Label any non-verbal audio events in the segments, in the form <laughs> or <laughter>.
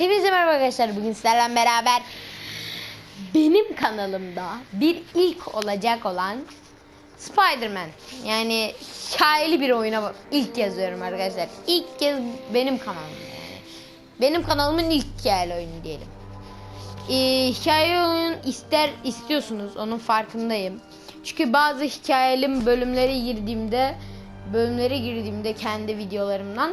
Hepinize merhaba arkadaşlar. Bugün sizlerle beraber benim kanalımda bir ilk olacak olan Spider-Man. Yani hikayeli bir oyuna ilk yazıyorum arkadaşlar. İlk kez benim kanalım yani. Benim kanalımın ilk hikayeli oyunu diyelim. Ee, hikaye oyun ister istiyorsunuz onun farkındayım. Çünkü bazı hikayeli bölümlere girdiğimde bölümlere girdiğimde kendi videolarımdan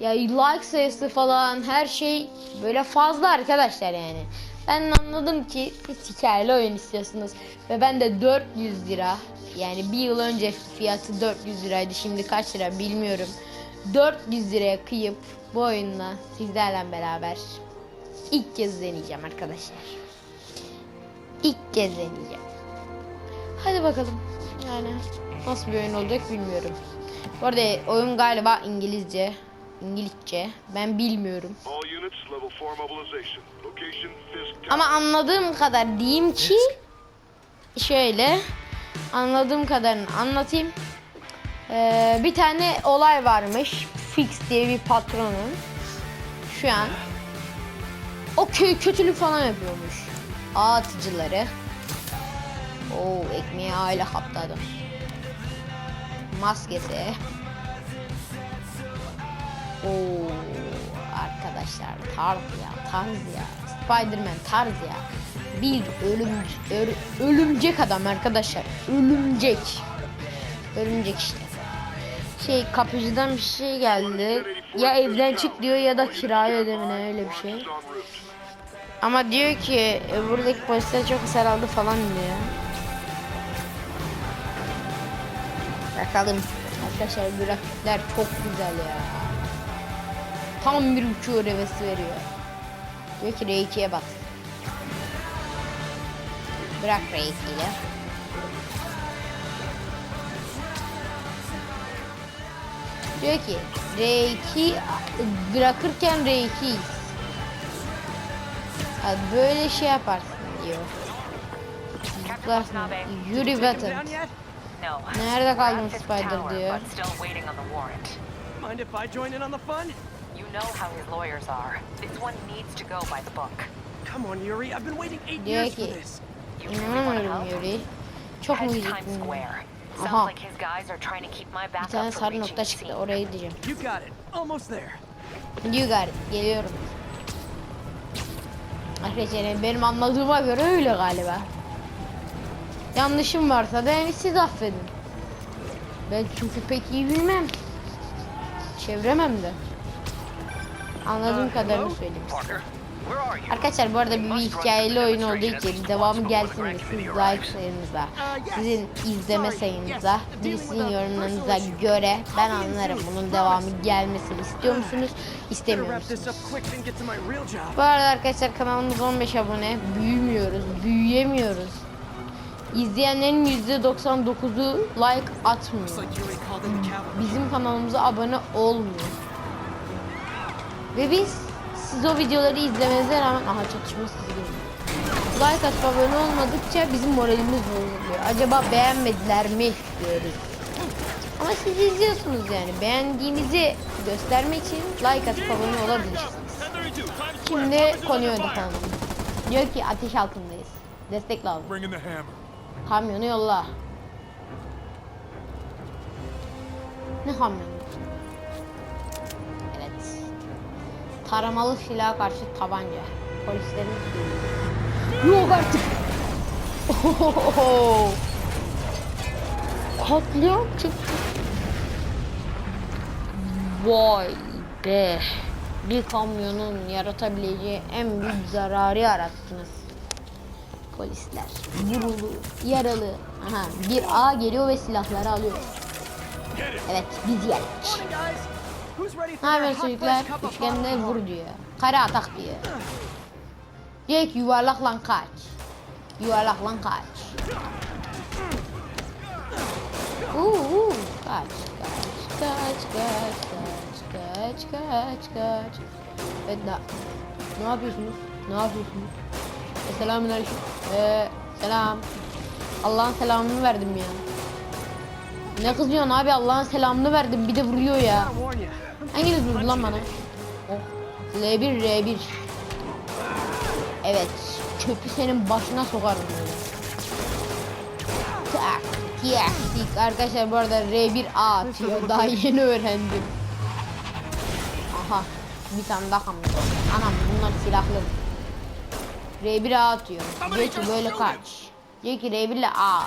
ya like sayısı falan her şey böyle fazla arkadaşlar yani. Ben anladım ki siz hikayeli oyun istiyorsunuz ve ben de 400 lira yani bir yıl önce fiyatı 400 liraydı şimdi kaç lira bilmiyorum. 400 liraya kıyıp bu oyunla sizlerle beraber ilk kez deneyeceğim arkadaşlar. İlk kez deneyeceğim. Hadi bakalım. Yani nasıl bir oyun olacak bilmiyorum. Bu arada oyun galiba İngilizce. İngilizce. Ben bilmiyorum. All units, level 4 mobilization. Location, Fisk Ama anladığım kadar diyeyim ki şöyle anladığım kadarını anlatayım. Ee, bir tane olay varmış. Fix diye bir patronun. Şu an o köy kötülük falan yapıyormuş. Ağ atıcıları. Oo ekmeği aile kaptadım. Maskesi. Oo arkadaşlar tarz ya tarz ya. Spiderman tarz ya. Bir ölüm ö- ölümcek adam arkadaşlar. Ölümcek. Örümcek işte. Şey kapıcıdan bir şey geldi. Ya evden çık diyor ya da kirayı ödemene öyle bir şey. Ama diyor ki e, buradaki polisler çok hasar aldı falan diyor. Bakalım. Arkadaşlar grafikler çok güzel ya. Tam bir uçuyor hevesi veriyor. Diyor ki R2'ye bak. Bırak R2'yi. Diyor ki R2 bırakırken R2'yiz. Ha, böyle şey yaparsın diyor. Zıplarsın. Yuri Batten. Nerede kaldın Spider diyor. Mind if I join in on the fun? You know how his lawyers are. This one needs to go by the book. Come on, Yuri. I've been waiting eight Diyor years for ki this. You really want to inanamıyorum help? Yuri. Çok mu Head to geciktin? Times Square. Sounds Aha. like his guys are trying to keep my Bir back tane up from sarı reaching nokta the çıktı scene. oraya gideceğim. You got it. Almost there. You got it. Geliyorum. Arkadaşlar benim anladığıma göre öyle galiba. Yanlışım varsa da yani siz affedin. Ben çünkü pek iyi bilmem. Çevremem de. Anladığım Uh, kadarını söyleyeyim size. Arkadaşlar bu arada bir hikayeli oyun olduğu için devamı gelsin de siz like sayınıza, sizin izleme sayınıza, birisinin yorumlarınıza göre ben anlarım bunun devamı gelmesini. İstiyor musunuz, istemiyor musunuz? Bu arada arkadaşlar kanalımız 15 abone, büyümüyoruz, büyüyemiyoruz. İzleyenlerin %99'u like atmıyor. Bizim kanalımıza abone olmuyor. Ve biz siz o videoları izlemenize rağmen aha çatışma sizi geliyor. Like atıp abone olmadıkça bizim moralimiz bozuluyor. Acaba beğenmediler mi diyoruz. Ama siz izliyorsunuz yani. Beğendiğinizi göstermek için like atıp abone olabilirsiniz. Şimdi konuya odaklanalım. Diyor ki ateş altındayız. Destek lazım. Kamyonu yolla. Ne kamyonu? Taramalı silaha karşı tabanca. Polislerin Yok artık. Ohohoho. Katliam çıktı. Vay be. Bir kamyonun yaratabileceği en büyük zararı yarattınız polisler. Vurulu, yaralı. Aha, bir A geliyor ve silahları alıyor. Evet, biz geldik. Ne haber çocuklar? hot vur diyor. Kare atak diyor. Ki yuvarlak lan kaç. Yuvarlak lan kaç. Uuu kaç kaç kaç kaç kaç kaç kaç kaç. Evet ne, ne yapıyorsunuz? Ne yapıyorsunuz? E, Selamünaleyküm. Ee, selam. Allah'ın selamını verdim ya. Ne kızıyorsun abi Allah'ın selamını verdim bir de vuruyor ya. Hanginiz vurdu lan bana? Oh. L1 R1. Evet. Çöpü senin başına sokarım. Tak. Tak. tik. Arkadaşlar bu arada R1A atıyor. Daha yeni öğrendim. Aha. Bir tane daha kamyon. Anam bunlar silahlı. R1A atıyor. Diyor böyle kaç. Diyor ki R1 ile A.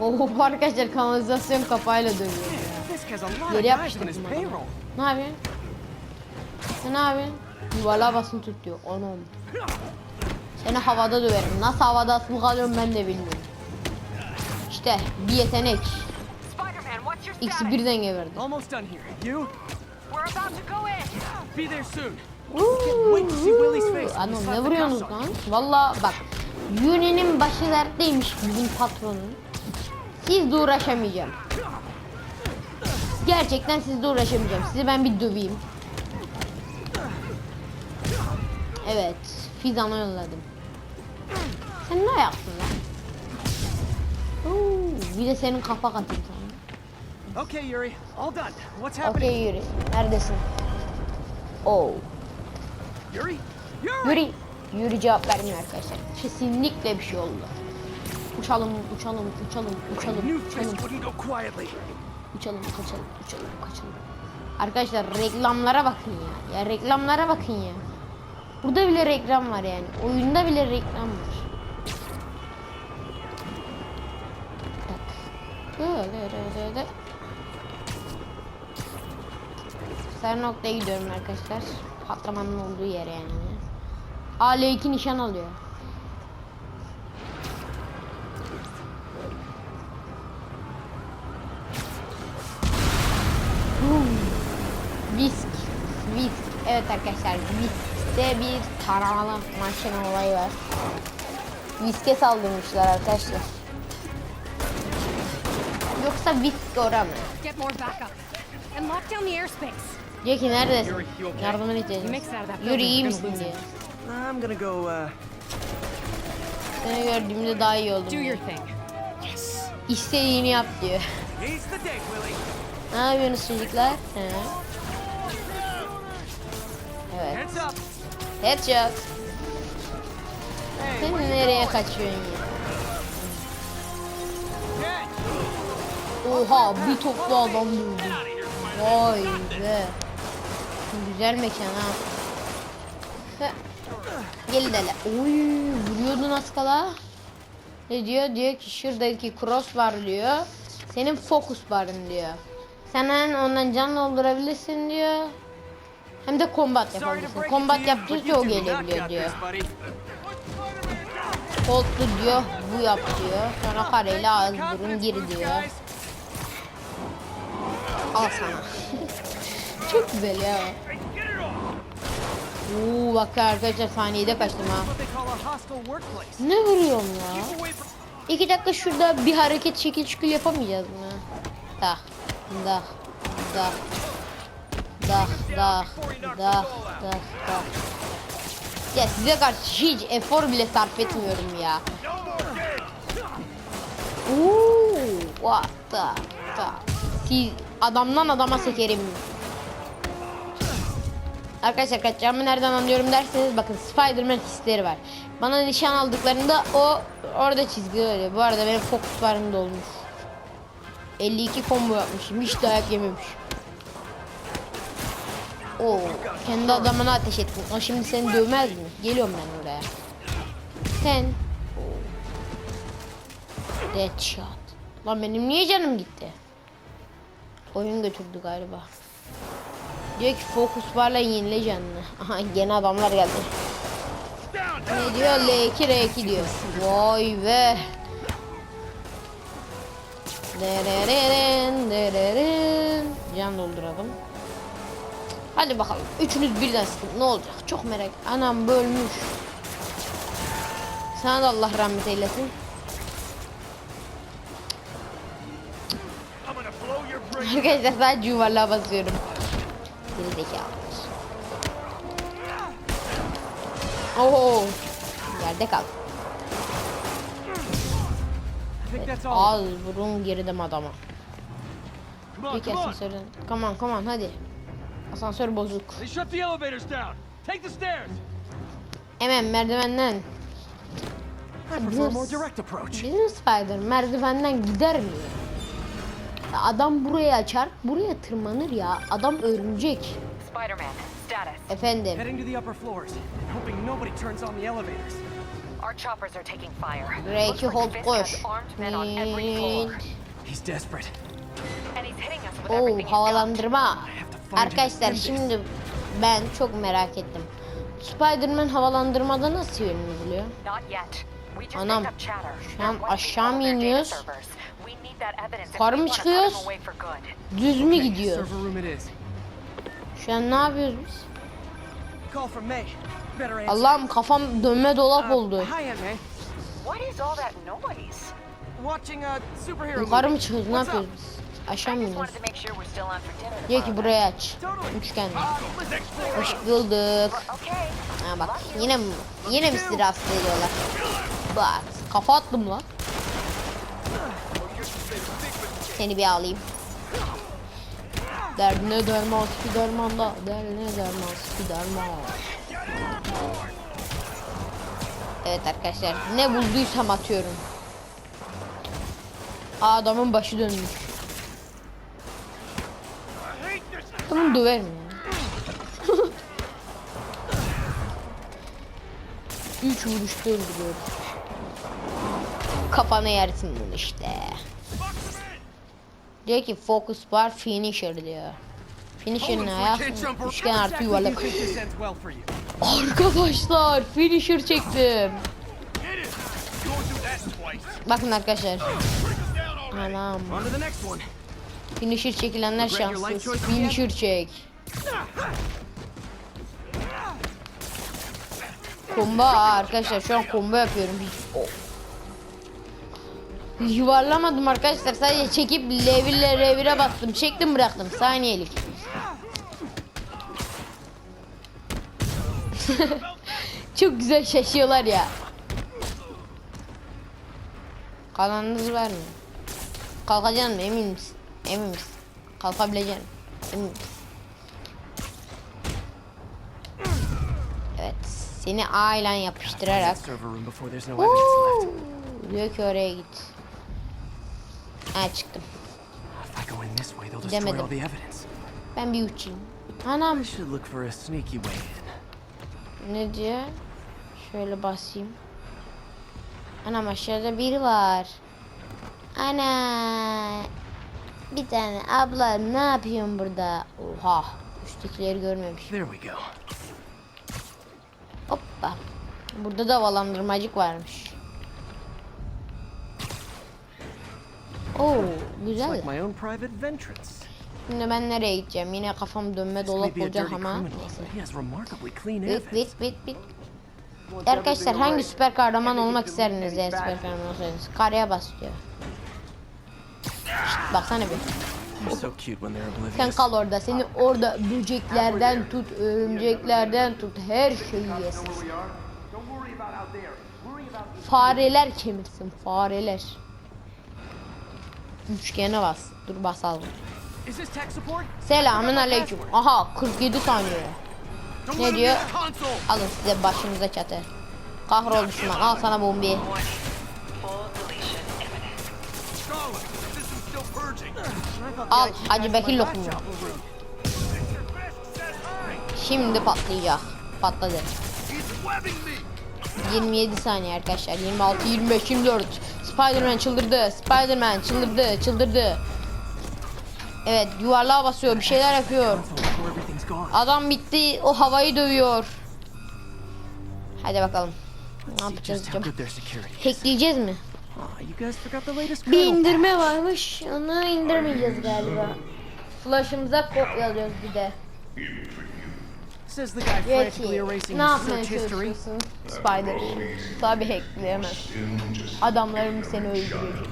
Oh arkadaşlar kanalizasyon kapağıyla dönüyor. Fisk has a lot of Yere guys on yapıştırdım adamı. Ne yapıyorsun? Sen ne yapıyorsun? Yuvarlığa basılı tut diyor. Anam. Seni havada döverim. Nasıl havada asılı kalıyorum ben de bilmiyorum. İşte bir yetenek. Status? birden geberdi. Almost done here. You? We're about to go in. Be there soon. wait to see Willie's face when he Anam ne vuruyorsunuz lan? Valla bak. Yuni'nin başı dertteymiş bizim patronun. Sizle uğraşamayacağım. Gerçekten sizle uğraşamayacağım. Sizi ben bir döveyim. Evet. Fizan'a yolladım. Sen ne yaptın lan? Oo, bir de senin kafa katayım sana. Okay, Yuri. All done. What's happening? Okey yürü. Neredesin? Oo. Yuri? Yuri! Yürü. Yürü cevap vermiyor arkadaşlar. Kesinlikle bir şey oldu. Uçalım, uçalım, uçalım, uçalım, uçalım, uçalım, kaçalım, uçalım, kaçalım. Arkadaşlar reklamlara bakın ya. Ya reklamlara bakın ya. Burada bile reklam var yani. Oyunda bile reklam var. Böyle. Ser noktaya gidiyorum arkadaşlar. Patlamanın olduğu yere yani. AL2 nişan alıyor. Arkadaşlar Visk'te bir taramalı makine olayı var. Visk'e saldırmışlar arkadaşlar. Yoksa Visk ora mı? Diyor ki neredesin? Yuri, you okay? Yardımına ihtiyacım. You mix out of that Yuri iyi misin diyor. I'm gonna go, uh... Seni gördüğümde daha iyi oldum. Diyor. İstediğini yap diyor. Ne yapıyorsunuz çocuklar? He. Evet. Headshot. Sen nereye kaçıyorsun ya? Oha bir toplu adam buldum. Vay be. Güzel mekan ha. Heh. Gel dele. Oy vuruyordun az kala. Ne diyor? Diyor ki şuradaki cross var diyor. Senin focus barın diyor. Sen ondan can doldurabilirsin diyor. Hem de to yapabilirsin. but yaptıkça o gelebiliyor diyor. Koltu diyor, bu yap diyor. Sonra kareyle Confidence gir diyor. Al sana. <laughs> Çok güzel ya. Oo bak arkadaşlar saniyede kaçtım ha. Ne vuruyorum ya? İki dakika şurada bir hareket şekil şükür yapamayacağız mı? Dah, dah, dah, dah, dah, dah, dah, dah. Ya size karşı hiç efor bile sarf etmiyorum ya. Uuu, what the, the. Siz adamdan adama sekerim. Arkadaşlar kaçacağımı nereden anlıyorum derseniz bakın Spider-Man hisleri var. Bana nişan aldıklarında o orada çizgi oluyor. Bu arada benim fokus barım dolmuş. 52 combo yapmışım. Hiç dayak yememiş. Oo, kendi adamına ateş ettin. O şimdi seni dövmez mi? Geliyorum ben oraya. Sen. Oo. Deadshot. Lan benim niye canım gitti? Oyun götürdü galiba. Diyor ki fokus barla yenile canını. <laughs> Aha gene adamlar geldi. Ne diyor? L2 R2 diyor. Vay be. Dereren, dereren. Can dolduralım. Hadi bakalım. Üçünüz birden sıkın. Ne olacak? Çok merak. Anam bölmüş. Sana da Allah rahmet eylesin. Arkadaşlar sadece yuvarlığa basıyorum. Geri zekalı. Oo. Yerde kal. All. Al vurun girdim adama. Bir kesin söyle. Come on come on hadi. Asansör bozuk. They shut the elevators down. Take the stairs. Hemen merdivenden. I prefer a more direct approach. Bizim Spider merdivenden gider mi? Ya Adam buraya açar, buraya tırmanır ya. Adam örümcek. Spider-Man, status. Efendim. Heading to the upper floors and hoping nobody turns on the elevators. Our choppers are taking fire. R2 Looks like hold Fisk koş. has armed men on every floor. He's desperate. And he's hitting us with Oo everything he's got. havalandırma. Arkadaşlar şimdi ben çok merak ettim. Spider-Man havalandırmada nasıl just Anam, şu an aşağı mı iniyoruz? we mı çıkıyoruz? Düz mü Okay, gidiyor? Server room it is. Şu an ne yapıyoruz biz? Allah'ım kafam dönme dolap Uh, oldu. Yukarı mı çıkıyoruz? Ne yapıyoruz biz? Aşağı mı iniyoruz? Diyor ki burayı aç. Üçgen. Hoş bulduk. Ha bak yine mi yine mi sizi rahatsız ediyorlar? Bak kafa attım lan. Seni bir alayım. Derdine derman Spiderman'da Derdine derman Spiderman Evet arkadaşlar ne bulduysam atıyorum Adamın başı dönmüş Bunu döverim ya <laughs> Üç vuruşta öldürüyoruz. Kafana yersin bunu işte. Diyor ki focus bar finisher diyor. Finisher ne ya? Üçgen artı yuvarlak. Arkadaşlar finisher çektim. Bakın arkadaşlar. Anam. Finisher çekilenler şanssız. Finisher çek. Combo Aa, arkadaşlar şu an combo yapıyorum. Hiç- Yuvarlamadım arkadaşlar sadece çekip L1 ile R1'e bastım. Çektim bıraktım saniyelik. <laughs> Çok güzel şaşıyorlar ya. Kanalınız var mı? Kalkacaksın mı emin misin? Emin misin? Kalkabileceksin mi? Emin misin? Evet seni A ile yapıştırarak. Uuu, diyor ki oraya git. Ha çıktım. Demedim. Ben bir uçayım. Anam ne diyor? Şöyle basayım. Anam aşağıda biri var. Ana. Bir tane abla ne yapıyorsun burada? Oha. Üsttekileri görmemiş. There we go. Hoppa. Burada da havalandırmacık varmış. Oo, güzel. Şimdi ben nereye gideceğim? Yine kafam dönme dolap olacak ama neyse. Bit bit bit bit. Arkadaşlar hangi süper kahraman olmak isterdiniz ya süper kahraman olsaydınız? Karaya bas diyor. Şşt, baksana bir. They're so cute when they're Sen kal orada. Seni orada böceklerden tut, örümceklerden tut. Her şeyi yesin. Fareler kemirsin. Fareler. Üçgene bas. Dur basalım. Selamün aleyküm. Aha 47 saniye. Ne diyor? Alın size başınıza çatı. Kahrol düşman. Al sana bombi. Al Hacı Bekir lokumu. Şimdi patlayacak. Patladı. He's webbing me. 27 saniye arkadaşlar. 26, 25, 24. Spider-Man çıldırdı. Spider-Man çıldırdı, çıldırdı. Evet, yuvarlığa basıyor, bir şeyler yapıyor. Adam bitti, o havayı dövüyor. Hadi bakalım. Ne yapacağız is. Hackleyeceğiz mi? You guys forgot the latest Bir indirme varmış, onu indirmeyeceğiz galiba. Flash'ımıza kopyalıyoruz bir de. Says the guy Diyor frantically ki, erasing ne his yapmaya çalışıyorsun? Spider. Tabi hackleyemez. Adamlarım seni öldürecek.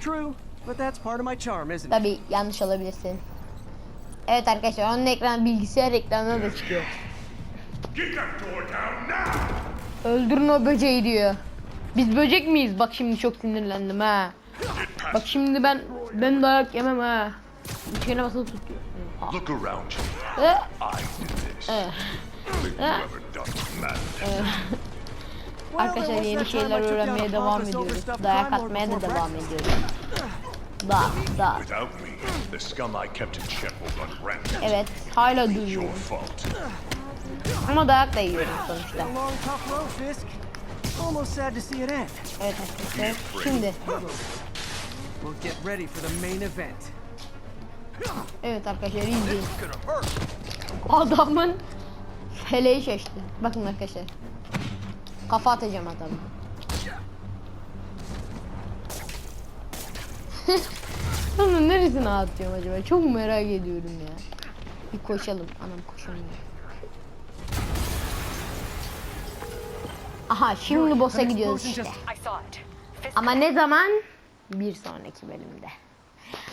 True, but that's part of my charm, isn't it? Tabi yanlış olabilirsin. Evet arkadaşlar onun ekran bilgisayar ekranına da çıkıyor. Get that door down now. Öldürün o böceği diyor. Biz böcek miyiz? Bak şimdi çok sinirlendim ha. Bak şimdi ben ben dayak yemem ha. Üçgene basılı tutuyor. Evet. Look around you. Ee, ee. Well, Arkadaşlar yeni şeyler öğrenmeye devam ediyoruz. Dayak atmaya da devam ediyoruz. Da, da. Evet, hala duyuyorum. Ama dayak da yiyorum sonuçta. Almost sad to see it end. Evet arkadaşlar. Şimdi, We'll get ready for the main event. evet arkadaşlar izleyin. Adamın feleği şaştı. Bakın arkadaşlar. Kafa atacağım adamı. <laughs> Onun neresine atıyorum acaba? Çok merak ediyorum ya. Bir koşalım. Anam koşamıyor. Aha şimdi boss'a gidiyoruz işte. Ama ne zaman? Bir sonraki bölümde.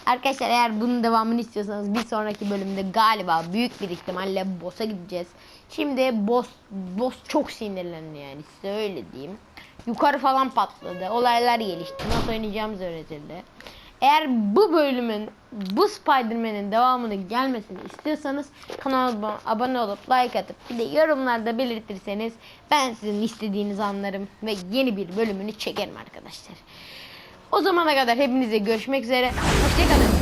Arkadaşlar eğer bunun devamını istiyorsanız bir sonraki bölümde galiba büyük bir ihtimalle boss'a gideceğiz. Şimdi boss boss çok sinirlendi yani size öyle diyeyim. Yukarı falan patladı. Olaylar gelişti. Nasıl oynayacağımız öğretildi. Eğer bu bölümün bu Spider-Man'in devamını gelmesini istiyorsanız kanalıma abone olup like atıp bir de yorumlarda belirtirseniz ben sizin istediğinizi anlarım ve yeni bir bölümünü çekerim arkadaşlar. O zamana kadar hepinize görüşmek üzere. Hoşçakalın.